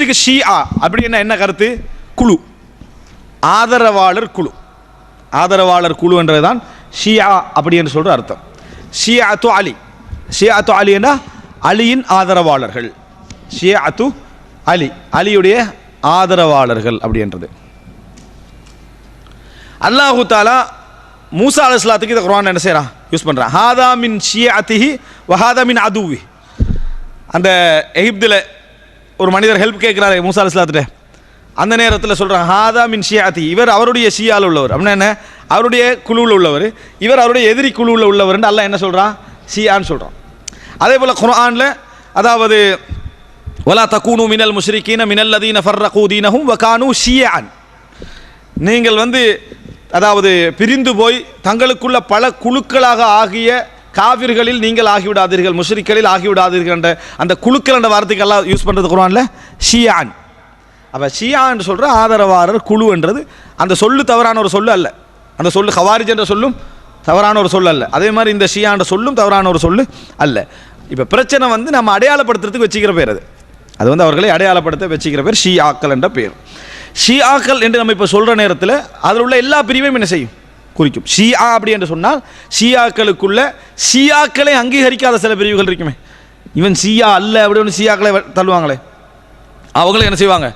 ஃபஸ்ட்டுக்கு ஷியா அப்படி என்ன என்ன கருத்து? குழு. ஆதரவாளர் குழு. ஆதரவாளர் குழுன்றது தான் ஷியா அப்படி என்று சொல்கிற அர்த்தம். ஷியாத்து அலி ஷியாத்து அலி என்ன அலியின் ஆதரவாளர்கள். ஷியா அத்து அலி அலியுடைய ஆதரவாளர்கள் அப்படின்றது அல்லாஹு தாலா மூசா அலுவலாத்துக்கு இந்த குரான் என்ன செய்கிறான் யூஸ் பண்ணுறான் ஹாதா மின் ஷியாத்திஹி வஹாதா மின் அதுவி. அந்த எகிப்தில் ஒரு மனிதர் ஹெல்ப் கேட்குறாரு மூசா அலுவலாத்துட்ட அந்த நேரத்தில் சொல்கிறான் ஹாதா மின் ஷியாத்தி. இவர் அவருடைய ஷியால் உள்ளவர். அப்படின்னா என்ன? அவருடைய குழுவில் உள்ளவர். இவர் அவருடைய எதிரி குழுவில் உள்ளவர்னு அல்ல என்ன சொல்கிறான் ஷியான்னு சொல்கிறான் அதே போல் குரானில் அதாவது வலா தக்கூனு மினல் முஷ்ரிக்கீன மினல் அதீன ஃபர்ரகூ தீனஹும் வகானு ஷியான். நீங்கள் வந்து அதாவது பிரிந்து போய் தங்களுக்குள்ள பல குழுக்களாக ஆகிய காவிர்களில் நீங்கள் ஆகிவிடாதீர்கள் முஷ்ரிக்களில் ஆகிவிடாதீர்கள் என்ற அந்த குழுக்கள் என்ற வார்த்தைக்கெல்லாம் யூஸ் பண்ணுறது குரான்ல ஷியான். அப்போ ஷியான்னு சொல்கிற ஆதரவாளர் குழுன்றது அந்த சொல்லு தவறான ஒரு சொல்லு அல்ல. அந்த சொல்லு ஹவாரிஜ் என்ற சொல்லும் தவறான ஒரு சொல்லு அல்ல. அதே மாதிரி இந்த ஷியான்ற சொல்லும் தவறான ஒரு சொல்லு அல்ல. இப்போ பிரச்சனை வந்து நம்ம அடையாளப்படுத்துறதுக்கு வச்சுக்கிற பேர் அது. அது வந்து அவர்களை அடையாளப்படுத்த வச்சுக்கிற பேர் ஷியாக்கள் என்ற பேர். ஷியாக்கள் என்று நம்ம இப்போ சொல்கிற நேரத்தில் அதில் உள்ள எல்லா பிரிவையும் என்ன செய்யும்? குறிக்கும். ஷியா அப்படி என்று சொன்னால் ஷியாக்களுக்குள்ள ஷியாக்களை அங்கீகரிக்காத சில பிரிவுகள் இருக்குமே. இவன் ஷியா அல்ல அப்படின்னு ஷியாக்களை தள்ளுவாங்களே. அவங்களும் என்ன செய்வாங்க?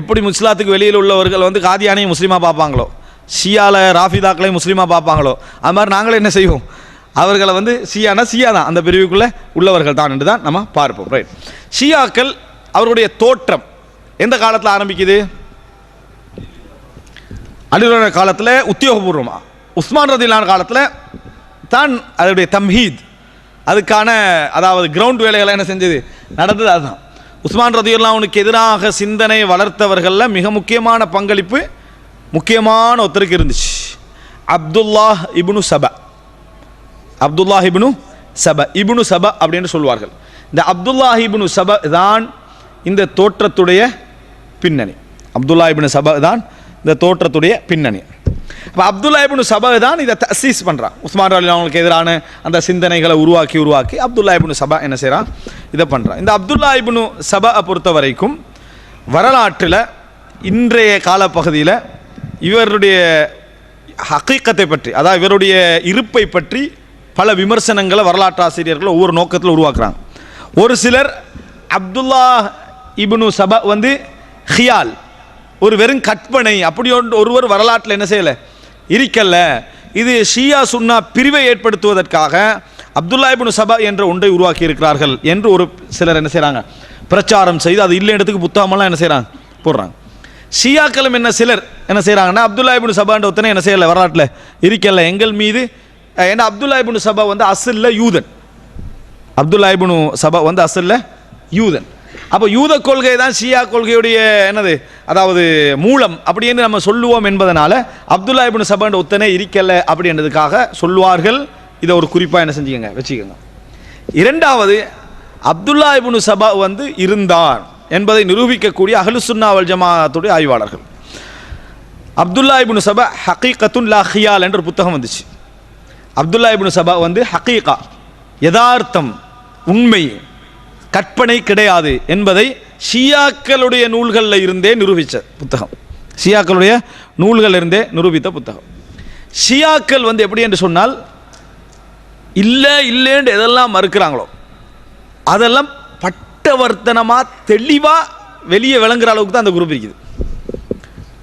எப்படி முஸ்லாத்துக்கு வெளியில் உள்ளவர்கள் வந்து காதியானையும் முஸ்லீமாக பார்ப்பாங்களோ? ஷியாவில் ராஃபிதாக்களையும் முஸ்லீமாக பார்ப்பாங்களோ? அது மாதிரி நாங்களும் என்ன செய்வோம்? அவர்களை வந்து ஷியானா ஷியா தான். அந்த பிரிவுக்குள்ளே உள்ளவர்கள் தான் என்று தான் நம்ம பார்ப்போம். ரைட் ஷியாக்கள் அவருடைய தோற்றம் எந்த காலத்தில் ஆரம்பிக்குது? அலிரோட காலத்தில் உத்தியோகபூர்வமாக உஸ்மான் ரதிலான காலத்தில் தான் அதனுடைய தம்ஹீத் அதுக்கான அதாவது கிரவுண்ட் வேலைகளை என்ன செஞ்சது? நடந்தது அதுதான். உஸ்மான் ரதியுல்லாவுனுக்கு எதிராக சிந்தனை வளர்த்தவர்களில் மிக முக்கியமான பங்களிப்பு முக்கியமான ஒருத்தருக்கு இருந்துச்சு. அப்துல்லாஹ் இப்னு சபா. அப்துல்லாஹ் இப்னு சப. இப்னு சப அப்படின்னு சொல்வார்கள். இந்த அப்துல்லாஹ் இப்னு சப தான் இந்த தோற்றத்துடைய பின்னணி. அப்துல்லா இப்னு சப தான் இந்த தோற்றத்துடைய பின்னணி. அப்போ அப்துல்லா இப்னு சபை தான் இதை தசீஸ் பண்ணுறான் உஸ்மான் அலி அவங்களுக்கு எதிரான அந்த சிந்தனைகளை உருவாக்கி உருவாக்கி அப்துல்லா இப்னு சபா என்ன செய்கிறான் இதை பண்ணுறான் இந்த அப்துல்லா இப்னு சபா பொறுத்த வரைக்கும் வரலாற்றில் இன்றைய காலப்பகுதியில் இவருடைய ஹக்கீக்கத்தை பற்றி அதாவது இவருடைய இருப்பை பற்றி பல விமர்சனங்களை வரலாற்று ஆசிரியர்கள் ஒவ்வொரு நோக்கத்தில் உருவாக்குறாங்க. ஒரு சிலர் அப்துல்லா இப்னு சபா வந்து ஹியால் ஒரு வெறும் கற்பனை. அப்படி ஒன்று ஒருவர் வரலாற்றில் என்ன செய்யலை? இருக்கல்ல இது ஷியா சுன்னா பிரிவை ஏற்படுத்துவதற்காக அப்துல்லா சபா என்ற ஒன்றை உருவாக்கி இருக்கிறார்கள் என்று ஒரு சிலர் என்ன செய்கிறாங்க பிரச்சாரம் செய்து அது இல்லை இடத்துக்கு புத்தகமெல்லாம் என்ன செய்கிறாங்க போடுறாங்க. ஷியாக்களும் என்ன சிலர் என்ன செய்கிறாங்கன்னா அப்துல்லா சபான்ற ஒருத்தனை என்ன செய்யலை வரலாற்றில்? இருக்கல. எங்கள் மீது ஏன்னா அப்துல்லா சபா வந்து அசல்ல யூதன். அப்துல்லா சபா வந்து அசல்ல யூதன். அப்போ யூத கொள்கை தான் ஷியா கொள்கையுடைய என்னது? அதாவது மூலம். அப்படின்னு நம்ம சொல்லுவோம் என்பதனால அப்துல்லா இபின் சபான்ற ஒத்தனே இருக்கல அப்படின்றதுக்காக சொல்லுவார்கள். இதை ஒரு குறிப்பாக என்ன செஞ்சுக்கோங்க? வச்சுக்கோங்க. இரண்டாவது அப்துல்லா இபுனு சபா வந்து இருந்தார் என்பதை நிரூபிக்கக்கூடிய அஹ்லுசுன்னா வல் ஜமாத்துடைய ஆய்வாளர்கள். அப்துல்லா இபுனு சபா ஹக்கீகத்துன் லாஹியால் என்ற ஒரு புத்தகம் வந்துச்சு. அப்துல்லா இபுனு சபா வந்து ஹக்கீகா யதார்த்தம் உண்மை கற்பனை கிடையாது என்பதை ஷியாக்களுடைய நூல்களில் இருந்தே நிரூபித்த புத்தகம். ஷியாக்களுடைய நூல்கள் இருந்தே நிரூபித்த புத்தகம். ஷியாக்கள் வந்து எப்படி என்று சொன்னால் இல்லை இல்லைன்னு எதெல்லாம் மறுக்கிறாங்களோ அதெல்லாம் பட்டவர்த்தனமாக தெளிவாக வெளியே விளங்குற அளவுக்கு தான் அந்த குரூப் இருக்குது.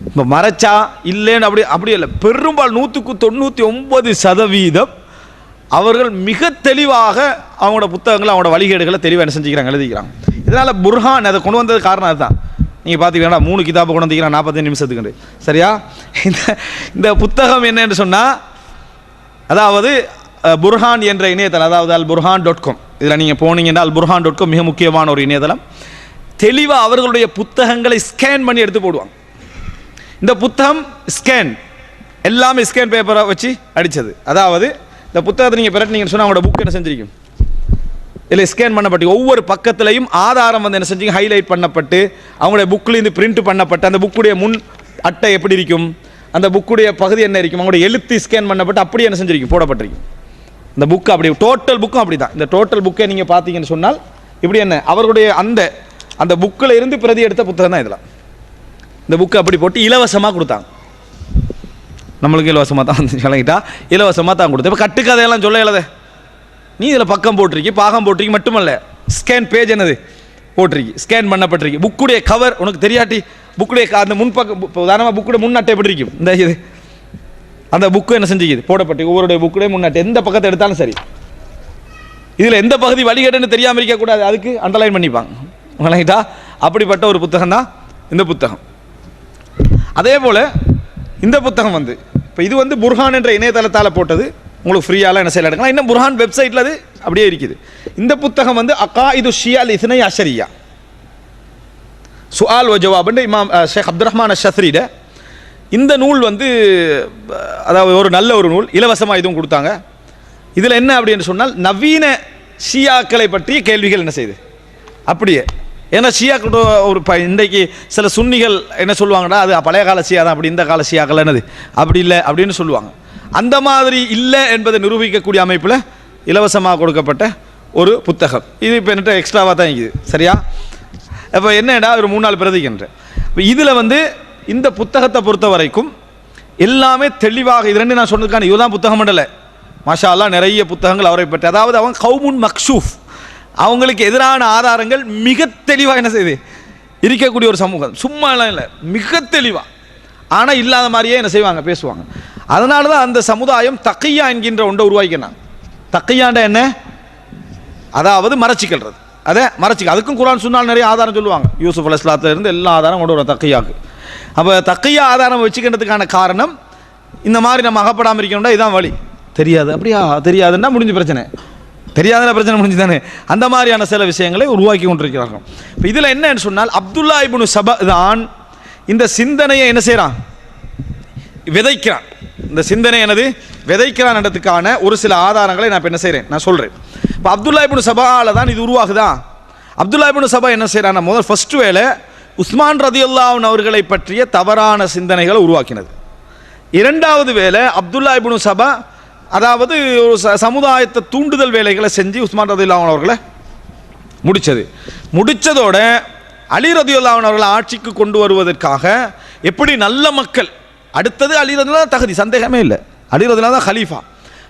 இப்போ மறைச்சா இல்லைன்னு அப்படி அப்படி இல்லை. பெரும்பால் நூற்றுக்கு தொண்ணூற்றி ஒன்பது சதவீதம் அவர்கள் மிக தெளிவாக அவங்களோட புத்தகங்களை அவங்களோட வழிகேடுகளை தெளிவாக என்ன செஞ்சுக்கிறாங்க எழுதிக்கிறாங்க. இதனால் புர்ஹான் அதை கொண்டு வந்தது காரணம் அதுதான். நீங்கள் பார்த்தீங்கன்னா மூணு கிதாபை கொண்டு வந்தீங்கன்னா நாற்பத்தஞ்சு நிமிஷத்துக்கு சரியா? இந்த இந்த புத்தகம் என்னன்னு சொன்னால் அதாவது புர்ஹான் என்ற இணையதளம் அதாவது அல் புர்ஹான் டாட் காம் இதில் நீங்கள் போனீங்கன்னா அல் புர்ஹான் டாட் காம் மிக முக்கியமான ஒரு இணையதளம். தெளிவாக அவர்களுடைய புத்தகங்களை ஸ்கேன் பண்ணி எடுத்து போடுவாங்க. இந்த புத்தகம் ஸ்கேன் எல்லாமே ஸ்கேன் பேப்பரை வச்சு அடித்தது அதாவது இந்த புத்தகத்தை நீங்கள் பிரட்டினீங்கன்னு சொன்னால் அவங்களோட புக் என்ன செஞ்சிருக்கும்? இல்லை ஸ்கேன் பண்ணப்பட்டு ஒவ்வொரு பக்கத்துலையும் ஆதாரம் வந்து என்ன செஞ்சீங்க ஹைலைட் பண்ணப்பட்டு அவங்களுடைய புக்லேருந்து பிரிண்ட் பண்ணப்பட்டு அந்த புக்குடைய முன் அட்டை எப்படி இருக்கும்? அந்த புக்குடைய பகுதி என்ன இருக்கும்? அவங்களுடைய எழுத்து ஸ்கேன் பண்ணப்பட்டு அப்படி என்ன செஞ்சிருக்கும்? போடப்பட்டிருக்கும். இந்த புக்கு அப்படி டோட்டல் புக்கும் அப்படி தான் இந்த டோட்டல் புக்கை நீங்கள் பார்த்தீங்கன்னு சொன்னால் இப்படி என்ன? அவர்களுடைய அந்த அந்த புக்கில் இருந்து பிரதி எடுத்த புத்தகம் தான் இதெல்லாம். இந்த புக்கை அப்படி போட்டு இலவசமாக கொடுத்தாங்க. நம்மளுக்கு இலவசமாக தான் வந்து இலவசமாக தான் கொடுத்து. இப்போ கட்டுக்கதையெல்லாம் சொல்ல இயலாதே. நீ இதில் பக்கம் போட்டிருக்கி பாகம் போட்டிருக்கி மட்டுமல்ல. ஸ்கேன் பேஜ் என்னது? போட்டிருக்கி. ஸ்கேன் பண்ணப்பட்டிருக்கு. புக்குடைய கவர் உனக்கு தெரியாட்டி புக்குடைய க- அந்த முன்பக்கம் உதாரணமாக புக்குடைய முன் அட்டை எப்படி இருக்கும்? இந்த இது. அந்த புக்கு என்ன செஞ்சுக்குது? போடப்பட்டு ஒவ்வொருடைய புக்குடைய முன் அட்டை. எந்த பக்கத்தை எடுத்தாலும் சரி. இதில் எந்த பகுதி வழிகேட்டுன்னு தெரியாமல் இருக்கக்கூடாது அதுக்கு அண்டர்லைன் பண்ணிப்பாங்க. விளங்கிட்டா அப்படிப்பட்ட ஒரு புத்தகம் தான் இந்த புத்தகம். அதே போல் இந்த புத்தகம் வந்து இப்போ இது வந்து புர்ஹான் என்ற இணையதளத்தால் போட்டது. உங்களுக்கு ஃப்ரீயாலாம் என்ன செய்யலாம் எடுக்கலாம். இன்னும் புர்ஹான் வெப்சைட்டில் அது அப்படியே இருக்குது. இந்த புத்தகம் வந்து அக்கா இது ஷியால் இஸ்னை அஷரியா. சுஆல் வ இமாம் ஷேக் அப்துல் ரஹ்மான் ஷஸ்ரீட இந்த நூல் வந்து அதாவது ஒரு நல்ல ஒரு நூல். இலவசமாக இதுவும் கொடுத்தாங்க. இதில் என்ன அப்படின்னு சொன்னால் நவீன ஷியாக்களை பற்றிய கேள்விகள் என்ன செய்யுது அப்படியே. ஏன்னா ஷியாக்கிட்ட ஒரு ப இன்றைக்கு சில சுன்னிகள் என்ன சொல்லுவாங்கன்னா அது பழைய கால ஷியா தான் அப்படி இந்த கால ஷியாக்கள் என்னது? அப்படி இல்லை அப்படின்னு சொல்லுவாங்க. அந்த மாதிரி இல்லை என்பதை நிரூபிக்கக்கூடிய அமைப்பில் இலவசமாக கொடுக்கப்பட்ட ஒரு புத்தகம். இது இப்போ என்கிட்ட எக்ஸ்ட்ராவாக தான் இருக்குது. சரியா? இப்போ என்னடா ஒரு மூணு நாள் பிரதிக்கின்ற. இப்போ இதில் வந்து இந்த புத்தகத்தை பொறுத்த வரைக்கும் எல்லாமே தெளிவாக இது ரெண்டு நான் சொன்னதுக்கான இதுதான் புத்தகம் பண்ணலை மாஷா நிறைய புத்தகங்கள் அவரை பற்றி அதாவது அவன் கவுமுன் மக்ஷூஃப். அவங்களுக்கு எதிரான ஆதாரங்கள் மிக தெளிவாக என்ன செய்யுது இருக்கக்கூடிய ஒரு சமூகம். சும்மாலாம் இல்லை. மிக தெளிவாக ஆனால் இல்லாத மாதிரியே என்ன செய்வாங்க? பேசுவாங்க. அதனால தான் அந்த சமுதாயம் தக்கையா என்கின்ற ஒன்றை உருவாக்கினாங்க. தக்கையாண்ட என்ன? அதாவது மறைச்சிக்கல்றது. அதே மறைச்சிக்க. அதுக்கும் குரான் சொன்னால் நிறைய ஆதாரம் சொல்லுவாங்க. யூசுப் அலைஹிஸ்ஸலாத்துல இருந்து எல்லா ஆதாரம் கொண்டு வரும் தக்கையாக்கு. அப்போ தக்கையா ஆதாரம் வச்சுக்கிறதுக்கான காரணம் இந்த மாதிரி நம்ம அகப்படாமல் இருக்கணும்னா இதான் வழி. தெரியாது. அப்படியா? தெரியாதுன்னா முடிஞ்ச பிரச்சனை. தெரியாதுன்னா பிரச்சனை முடிஞ்சு தானே அந்த மாதிரியான சில விஷயங்களை உருவாக்கி கொண்டிருக்கிறார்கள். இப்போ இதில் என்னன்னு சொன்னால் அப்துல்லா இபுனு சபா தான் இந்த சிந்தனையை என்ன செய்கிறான் விதைக்கிறான். இந்த சிந்தனை எனது விதைக்கிறான் இடத்துக்கான ஒரு சில ஆதாரங்களை நான் இப்போ என்ன செய்கிறேன் நான் சொல்கிறேன் இப்போ அப்துல்லா இபுனு சபாவில் தான் இது உருவாகுதா? அப்துல்லா இபுனு சபா என்ன செய்கிறான் முதல் ஃபர்ஸ்ட் வேலை உஸ்மான் ரதியுல்லாவின் அவர்களை பற்றிய தவறான சிந்தனைகளை உருவாக்கினது. இரண்டாவது வேலை அப்துல்லா இபுனு சபா அதாவது ஒரு ச- சமுதாயத்தை தூண்டுதல் வேலைகளை செஞ்சு உஸ்மான் ரதியுல்லாவன் அவர்களை முடித்தது முடித்ததோட அலி ரதியுல்லாவன் அவர்களை ஆட்சிக்கு கொண்டு வருவதற்காக எப்படி நல்ல மக்கள் அடுத்தது அலி ரதியுல்லா தகுதி சந்தேகமே இல்லை. அலி ரதியுல்லா தான் ஹலீஃபா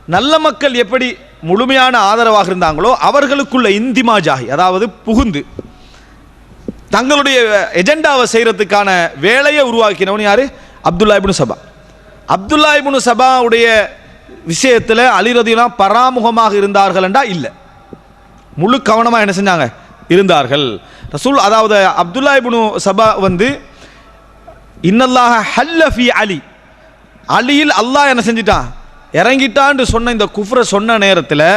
நல்ல மக்கள் எப்படி முழுமையான ஆதரவாக இருந்தாங்களோ அவர்களுக்குள்ள இந்திமாஜாகி அதாவது புகுந்து தங்களுடைய எஜெண்டாவை செய்கிறதுக்கான வேலையை உருவாக்கினவன் யார்? அப்துல்லா சபா. அப்துல்லா சபாவுடைய விஷயத்தில் அலி பராமுகமாக இருந்தார்கள் என்றா? இல்லை. முழு கவனமாக என்ன செஞ்சாங்க? இருந்தார்கள். ரசூல் அதாவது அப்துல்லா இபுனு சபா வந்து இன்னல்லாஹ ஹல்லஃபி அலி. அலியில் அல்லாஹ் என்ன செஞ்சிட்டான்? இறங்கிட்டான்னு சொன்ன இந்த குஃப்ரை சொன்ன நேரத்தில்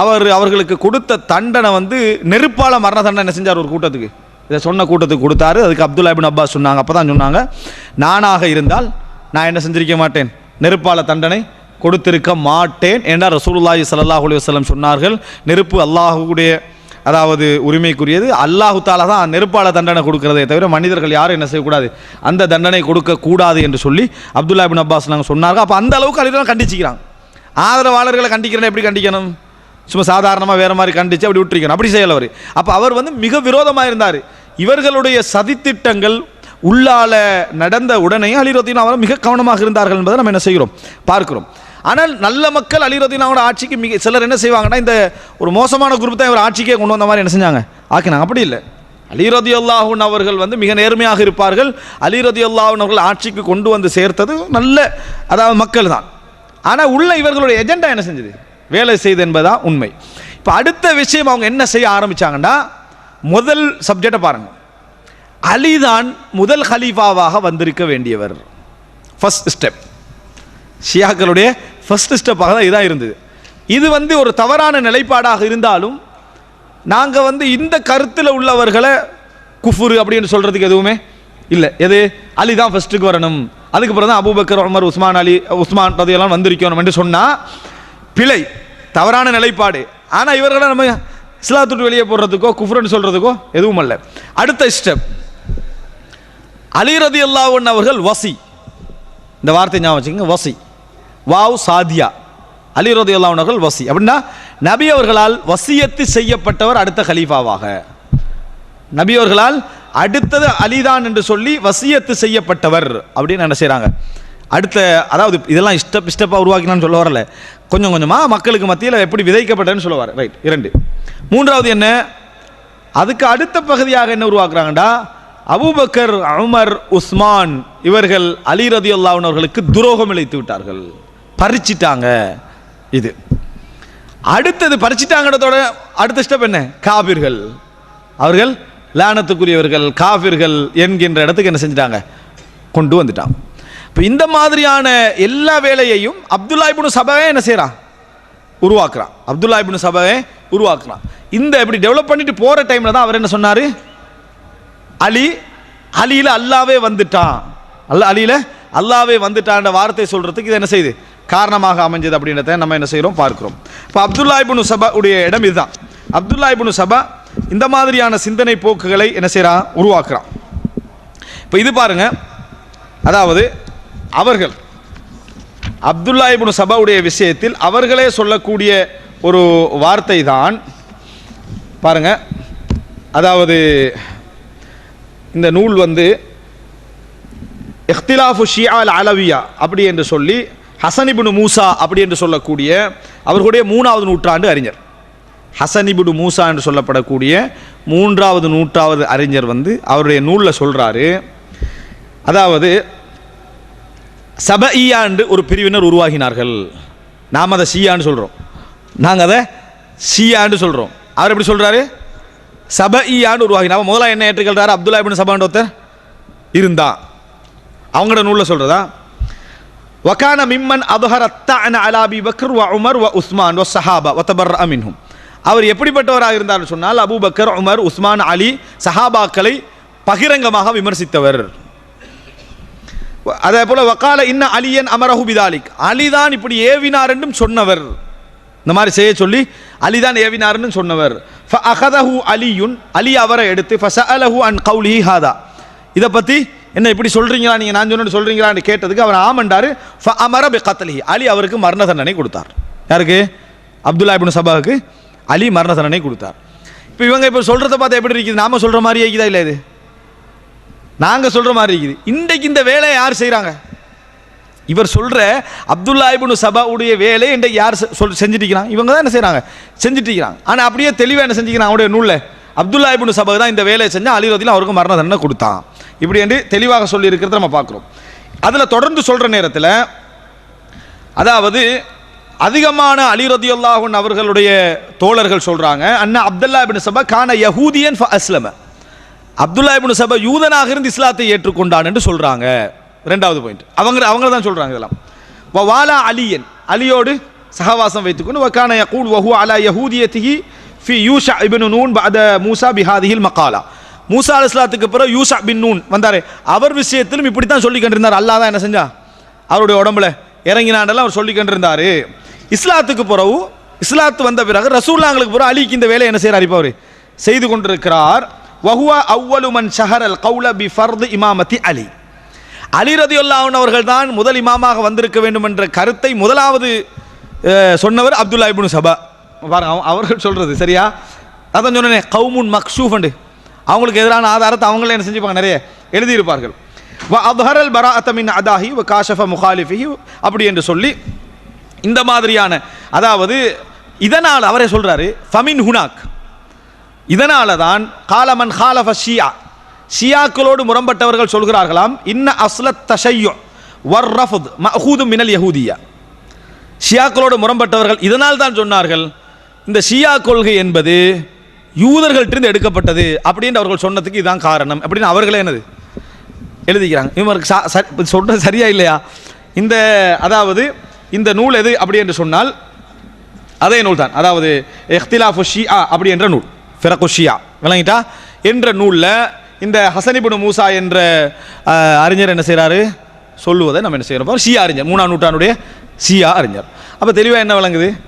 அவர் அவர்களுக்கு கொடுத்த தண்டனை வந்து நெருப்பால மரண தண்டனை என்ன செஞ்சார் ஒரு கூட்டத்துக்கு? இதை சொன்ன கூட்டத்துக்கு கொடுத்தாரு. அதுக்கு அப்துல்லா இப்னு அப்பாஸ் சொன்னாங்க. அப்போ தான் சொன்னாங்க நானாக இருந்தால் நான் என்ன செஞ்சிருக்க மாட்டேன்? நெருப்பால தண்டனை கொடுத்திருக்க மாட்டேன் என்றார் ரசூலுல்லாஹி சல்லாஹ் அலி வல்லம் சொன்னார்கள். நெருப்பு அல்லாஹுடைய அதாவது உரிமைக்குரியது. அல்லாஹு தாலா தான் நெருப்பால தண்டனை கொடுக்கிறதே தவிர மனிதர்கள் யாரும் என்ன செய்யக்கூடாது. அந்த தண்டனை கொடுக்க கூடாது என்று சொல்லி அப்துல்லா பின் அப்பாஸ் நாங்கள் சொன்னார்கள். அப்போ அந்த அளவுக்கு அலிதான் கண்டிச்சிக்கிறாங்க ஆதரவாளர்களை கண்டிக்கிறேன் எப்படி கண்டிக்கணும்? சும்மா சாதாரணமாக வேறு மாதிரி கண்டிச்சு அப்படி விட்டுருக்கணும். அப்படி செய்யல அவர். அப்போ அவர் வந்து மிக விரோதமாக இருந்தார். இவர்களுடைய சதித்திட்டங்கள் உள்ளால நடந்த உடனே அலிரத்தின் அவர் மிக கவனமாக இருந்தார்கள் என்பதை நம்ம என்ன செய்கிறோம்? பார்க்கிறோம். ஆனால் நல்ல மக்கள் அலிரத்தினாவோட ஆட்சிக்கு மிக சிலர் என்ன செய்வாங்கன்னா இந்த ஒரு மோசமான குரூப் தான் இவர் ஆட்சிக்கே கொண்டு வந்த மாதிரி என்ன செஞ்சாங்க? ஆக்கினாங்க. அப்படி இல்லை. அலிரதி அல்லாஹூன் அவர்கள் வந்து மிக நேர்மையாக இருப்பார்கள். அலிரதி அல்லாஹூன் அவர்கள் ஆட்சிக்கு கொண்டு வந்து சேர்த்தது நல்ல அதாவது மக்கள் தான். ஆனால் உள்ள இவர்களுடைய எஜெண்டா என்ன செஞ்சது? வேலை செய்து என்பதா உண்மை. இப்போ அடுத்த விஷயம் அவங்க என்ன செய்ய ஆரம்பிச்சாங்கன்னா முதல் சப்ஜெக்டை பாருங்கள் அலிதான் முதல் ஹலீஃபாவாக வந்திருக்க வேண்டியவர். ஃபஸ்ட் ஸ்டெப் ஷியாக்களுடைய ஃபஸ்ட்டு ஸ்டெப்பாக தான் இதாக இருந்தது. இது வந்து ஒரு தவறான நிலைப்பாடாக இருந்தாலும் நாங்கள் வந்து இந்த கருத்தில் உள்ளவர்களை குஃபுரு அப்படின்னு சொல்கிறதுக்கு எதுவுமே இல்லை. எது? அலி தான் ஃபஸ்ட்டுக்கு வரணும். அதுக்கப்புறம் தான் Abu Bakr Umar Usman Ali Usman ரதியெல்லாம் வந்திருக்கணும் என்று சொன்னால் பிழை தவறான நிலைப்பாடு. ஆனால் இவர்களை நம்ம இஸ்லாத்துட்டு வெளியே போடுறதுக்கோ குஃப்ரன்னு சொல்கிறதுக்கோ எதுவும் அல்ல. அடுத்த ஸ்டெப் அலி ரதி அல்லாஹன் அவர்கள் வசி. இந்த வார்த்தை ஞாபகம் வச்சுக்கோங்க வசி. வாவ் சாதியா. அலி ரதி அவர்கள் வசி. அப்படின்னா நபி அவர்களால் வசியத்து செய்யப்பட்டவர் அடுத்த கலீஃபாவாக. நபியவர்களால் அடுத்தது அலிதான் என்று சொல்லி வசியத்து செய்யப்பட்டவர் அப்படின்னு என்ன செய்கிறாங்க அடுத்த அதாவது இதெல்லாம் இஷ்டப் இஷ்டப்பாக உருவாக்கினான்னு சொல்ல வரல. கொஞ்சம் கொஞ்சமாக மக்களுக்கு மத்தியில் எப்படி விதைக்கப்பட்டேன்னு சொல்ல வர. ரைட் இரண்டு. மூன்றாவது என்ன? அதுக்கு அடுத்த பகுதியாக என்ன உருவாக்குறாங்கடா? அபூபக்கர் அமர் உஸ்மான் இவர்கள் அலி ரதி அவர்களுக்கு துரோகம் இழைத்து விட்டார்கள். பறிச்சிட்டாங்க. இது. அடுத்தது பறிச்சிட்டாங்கன்றதோட அடுத்த ஸ்டெப் என்ன? காபிர்கள். அவர்கள் லேனத்துக்குரியவர்கள் காபிர்கள் என்கின்ற இடத்துக்கு என்ன செஞ்சிட்டாங்க? கொண்டு வந்துட்டாங்க. இப்போ இந்த மாதிரியான எல்லா வேலையையும் அப்துல்லா இப்னு சபாவே என்ன செய்கிறான் உருவாக்குறான். அப்துல்லா இப்னு சபாவே உருவாக்குறான். இந்த இப்படி டெவலப் பண்ணிட்டு போகிற டைமில் தான் அவர் என்ன சொன்னார்? அலி அலியில் அல்லாவே வந்துட்டான். அல்ல அலியில் அல்லாவே வந்துட்டான்ற வார்த்தை சொல்கிறதுக்கு இது என்ன செய்யுது? காரணமாக அமைஞ்சது அப்படின்றத நம்ம என்ன செய்கிறோம் பார்க்கிறோம். இப்போ அப்துல்லா இபுனு சபா உடைய இடம் இதுதான். அப்துல்லா இபுனு சபா இந்த மாதிரியான சிந்தனை போக்குகளை என்ன செய்கிறான் உருவாக்குறான். இப்போ இது பாருங்க. அதாவது அவர்கள் அப்துல்லா இப்னு சபாவுடைய விஷயத்தில் அவர்களே சொல்லக்கூடிய ஒரு வார்த்தை தான் பாருங்க. அதாவது இந்த நூல் வந்து இஹ்திலாஃபு ஷியா அல் அலவியா அப்படி என்று சொல்லி ஹசனிபுனு மூசா அப்படி என்று சொல்லக்கூடிய அவர்களுடைய மூணாவது நூற்றாண்டு அறிஞர். ஹசனிபுடு மூசா என்று சொல்லப்படக்கூடிய மூன்றாவது நூற்றாவது அறிஞர் வந்து அவருடைய நூலில் சொல்கிறாரு அதாவது சபஇயா என்று ஒரு பிரிவினர் உருவாகினார்கள். நாம் அதை ஷியான்னு சொல்கிறோம் நாங்கள் அதை ஷியான்னு சொல்கிறோம் அவர் எப்படி சொல்கிறாரு சபஇயான்னு உருவாகினா அவன் என்ன ஏற்றுக்கொள்றாரு? அப்துல்லா இப்னு சபான்ற ஒருத்தர் இருந்தான். அவங்களோட நூலில் சொல்கிறதா வக்கான மிம்மன் அதுஹர் அத்தான அலாபி பக்ர் வ உமர் வ உஸ்மான் வ சஹாபா வத்தபர் அமின்ஹும் அவர் எப்படிப்பட்டவராக இருந்தார் சொன்னால் அபுபக்கர் உமர் உஸ்மான் அலி சஹாபாக்களை பகிரங்கமாக விமர்சித்தவர். அதே போல வக்கால இன்ன அலியன் அமரஹு பிதாலிக். அலிதான் இப்படி ஏவினார் என்றும் சொன்னவர். இந்த மாதிரி செய்ய சொல்லி அலிதான் ஏவினார்னு சொன்னவர். அகதஹு அலியுன். அலி அவரை எடுத்து ஃபசஅலஹு அன் கவுலி ஹாதா. இதை பற்றி என்ன இப்படி சொல்கிறீங்களா நீங்கள் நான் சொன்னு சொல்கிறீங்களான்னு கேட்டதுக்கு அவர் ஆமண்டார். ஃப அமர கத்தலி அலி அவருக்கு மரண தண்டனை கொடுத்தார். யாருக்கு? அப்துல்லா இபின் சபாவுக்கு அலி மரண தண்டனை கொடுத்தார். இப்போ இவங்க இப்போ சொல்கிறத பார்த்தா எப்படி இருக்குது? நாம சொல்கிற மாதிரி இருக்குதா இல்லை இது? நாங்கள் சொல்கிற மாதிரி இருக்குது. இன்றைக்கு இந்த வேலையை யார் செய்கிறாங்க இவர் சொல்கிற அப்துல்லா இப்னு சபாவுடைய வேலையை இன்றைக்கு யார் செ- சொல் செஞ்சுட்டு இவங்க தான் என்ன செய்கிறாங்க செஞ்சுட்டு ஆனால் அப்படியே தெளிவாக என்ன செஞ்சுக்கிறாங்க அவருடைய நூலில்? அப்துல்லா இபின் சபா தான் இந்த வேலையை செஞ்சால் அலி ரதியில் அவருக்கு மரண தண்டனை கொடுத்தான். இப்படி என்று தெளிவாக சொல்லியிருக்கிறத நம்ம பார்க்குறோம். அதில் தொடர்ந்து சொல்கிற நேரத்தில் அதாவது அதிகமான அலி ரதியுல்லாஹன் அவர்களுடைய தோழர்கள் சொல்கிறாங்க அண்ணா அப்துல்லா இபின் சபா கான யஹூதியன் ஃப அஸ்லம. அப்துல்லா இபின் சபா யூதனாக இருந்து இஸ்லாத்தை ஏற்றுக்கொண்டான் என்று சொல்கிறாங்க ரெண்டாவது பாயிண்ட் அவங்க அவங்க தான் சொல்கிறாங்க இதெல்லாம். வ வாலா அலியன். அலியோடு சகவாசம் வைத்துக்கொண்டு வக்கான யகூல் வஹூ அலா யஹூதியத்திகி ஃபி யூஷா இபின் நூன் அத மூசா பிஹாதியில் மக்காலா மூசா அலைஹிஸ்ஸலாத்துக்கு பிறகு யூஷா பின் நூன் வந்தார். அவர் விஷயத்திலும் இப்படி தான் சொல்லி கண்டிருந்தார். அல்லா தான் என்ன செஞ்சா அவருடைய உடம்புல இறங்கினாண்டெல்லாம் அவர் சொல்லி கண்டிருந்தார். இஸ்லாத்துக்கு பிறகு இஸ்லாத்து வந்த பிறகு ரசூல்லாங்களுக்கு பிறகு அலிக்கு இந்த வேலையை என்ன செய்கிறார் இப்போ அவர்? செய்து கொண்டிருக்கிறார். வஹுவா அவ்வலுமன் ஷஹர் அல் கௌல பி ஃபர்து இமாமத்தி அலி. அலி ரதியுல்லாஹன் அவர்கள் தான் முதல் இமாமாக வந்திருக்க வேண்டும் என்ற கருத்தை முதலாவது சொன்னவர் அப்துல்லா இப்னு சபா. பாருங்க அவ- அவர்கள் சொல்றது சரியா? அதான் சொன்னேனே கவுமுன் மக்ஷூஃபண்டு. அவங்களுக்கு எதிரான ஆதாரத்தை அவங்களே என்ன செஞ்சுப்பாங்க நிறைய எழுதியிருப்பார்கள். வ அப்ஹரல் பரா அத்தமின் அதாஹி வ காஷஃப முகாலிஃபிஹி அப்படி என்று சொல்லி இந்த மாதிரியான அதாவது இதனால் அவரே சொல்கிறாரு ஃபமின் ஹுனாக். இதனால தான் காலமன் ஹாலஃப ஷியா. ஷியாக்களோடு முரம்பட்டவர்கள் சொல்கிறார்களாம் இன்ன அஸ்லத் தஷையோ வர் ரஃபுத் மஹூது மினல் யஹூதியா. ஷியாக்களோடு முரம்பட்டவர்கள் இதனால் தான் சொன்னார்கள் இந்த ஷியா கொள்கை என்பது யூதர்கள்ட்டிருந்து எடுக்கப்பட்டது அப்படின்னு அவர்கள் சொன்னதுக்கு இதுதான் காரணம். அப்படின்னு அவர்களே என்னது? எழுதிக்கிறாங்க. இவருக்கு சா- சரியா இல்லையா? இந்த அதாவது இந்த நூல் எது அப்படி என்று சொன்னால் அதே நூல் தான் அதாவது இஹ்திலாஃபு ஷியா அப்படி என்ற நூல். ஃபிரகு ஷியா. விளங்கிட்டா? என்ற நூலில் இந்த ஹசனிபுனு மூசா என்ற அறிஞர் என்ன செய்கிறாரு சொல்லுவதை நம்ம என்ன செய்கிறோம் ஷியா அறிஞர். மூணாம் நூற்றாண்டுடைய ஷியா அறிஞர். அப்போ தெளிவாக என்ன விளங்குது?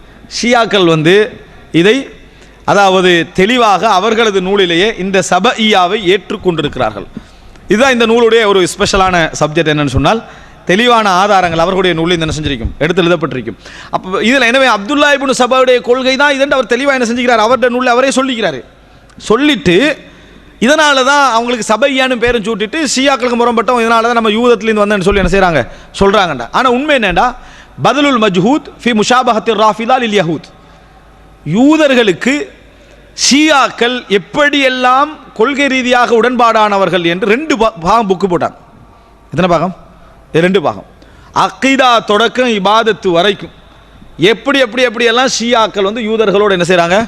ஷியாக்கள் வந்து இதை அதாவது தெளிவாக அவர்களது நூலிலேயே இந்த சபஇயாவை ஏற்றுக்கொண்டிருக்கிறார்கள். இதுதான் இந்த நூலுடைய ஒரு ஸ்பெஷலான சப்ஜெக்ட் என்னன்னு சொன்னால் தெளிவான ஆதாரங்கள் அவர்களுடைய நூலில் என்ன செஞ்சிருக்கும்? எடுத்து எழுதப்பட்டிருக்கும். அப்போ இதில் எனவே அப்துல்லா இப்னு சபாவுடைய கொள்கை தான் இதென்று அவர் தெளிவாக என்ன செஞ்சுக்கிறார்? அவருடைய நூலில் அவரே சொல்லிக்கிறாரு. சொல்லிட்டு இதனால தான் அவங்களுக்கு சபையானு பேரும் சூட்டிட்டு ஷியாக்களுக்கு முரம்பட்டோம் இதனால தான் நம்ம யூதத்துலேருந்து வந்தேன்னு சொல்லி என்ன செய்கிறாங்க சொல்கிறாங்கண்டா ஆனால் உண்மை என்னண்டா பதலுல் மஜ்ஹூத் ஃபி முஷாபஹத்தில் ராஃபிதால் இல் யஹூத். யூதர்களுக்கு ஷியாக்கள் எப்படியெல்லாம் கொள்கை ரீதியாக உடன்பாடானவர்கள் என்று ரெண்டு பாகம் புக்கு போட்டாங்க. எத்தனை பாகம்? ரெண்டு பாகம். அக்கீதா தொடக்கம் இபாதத்து வரைக்கும். எப்படி எப்படி எப்படியெல்லாம் ஷியாக்கள் வந்து யூதர்களோடு என்ன செய்கிறாங்க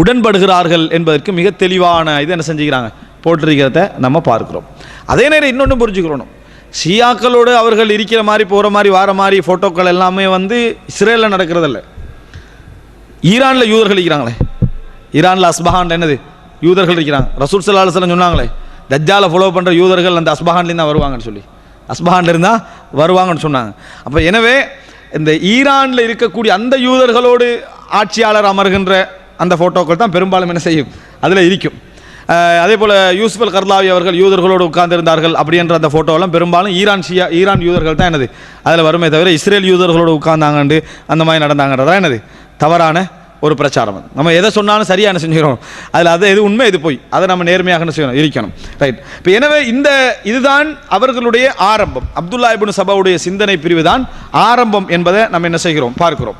உடன்படுகிறார்கள் என்பதற்கு மிக தெளிவான இது என்ன செஞ்சுக்கிறாங்க? போட்டிருக்கிறத நம்ம பார்க்குறோம். அதே நேரம் இன்னொன்று புரிஞ்சுக்கிறோம் ஷியாக்களோடு அவர்கள் இருக்கிற மாதிரி போகிற மாதிரி வார மாதிரி ஃபோட்டோக்கள் எல்லாமே வந்து இஸ்ரேலில் நடக்கிறதில்ல. ஈரானில் யூதர்கள் இருக்கிறாங்களே. ஈரானில் அஸ்பஹான் என்னது? யூதர்கள் இருக்கிறாங்க. ரசூல் சல்லா அலுவலம் சொன்னாங்களே தஜ்ஜாலை ஃபாலோ பண்ணுற யூதர்கள் அந்த அஸ்பஹான்லேருந்து தான் வருவாங்கன்னு சொல்லி. அஸ்பஹான்ல இருந்தால் வருவாங்கன்னு சொன்னாங்க. அப்போ எனவே இந்த ஈரானில் இருக்கக்கூடிய அந்த யூதர்களோடு ஆட்சியாளர் அமர்கின்ற அந்த ஃபோட்டோக்கள் தான் பெரும்பாலும் என்ன செய்யும்? அதில் இருக்கும். அதே போல் யூசுப் அல் கர்லாவி அவர்கள் யூதர்களோடு உட்கார்ந்திருந்தார்கள் அப்படின்ற அந்த ஃபோட்டோவெல்லாம் பெரும்பாலும் ஈரான் ஷியா ஈரான் யூதர்கள் தான் என்னது? அதில் வருமே தவிர இஸ்ரேல் யூதர்களோடு உட்கார்ந்தாங்கண்டு அந்த மாதிரி நடந்தாங்கன்றதான் என்னது? தவறான ஒரு பிரச்சாரம் அது. நம்ம எதை சொன்னாலும் சரியான செஞ்சுக்கிறோம் அதில் அது எது உண்மை இது போய்? அதை நம்ம நேர்மையாக செய்யணும்? இருக்கணும் ரைட் இப்போ எனவே இந்த இதுதான் அவர்களுடைய ஆரம்பம். அப்துல்லா இபின் சபாவுடைய சிந்தனை பிரிவு தான் ஆரம்பம் என்பதை நம்ம என்ன செய்கிறோம்? பார்க்கிறோம்.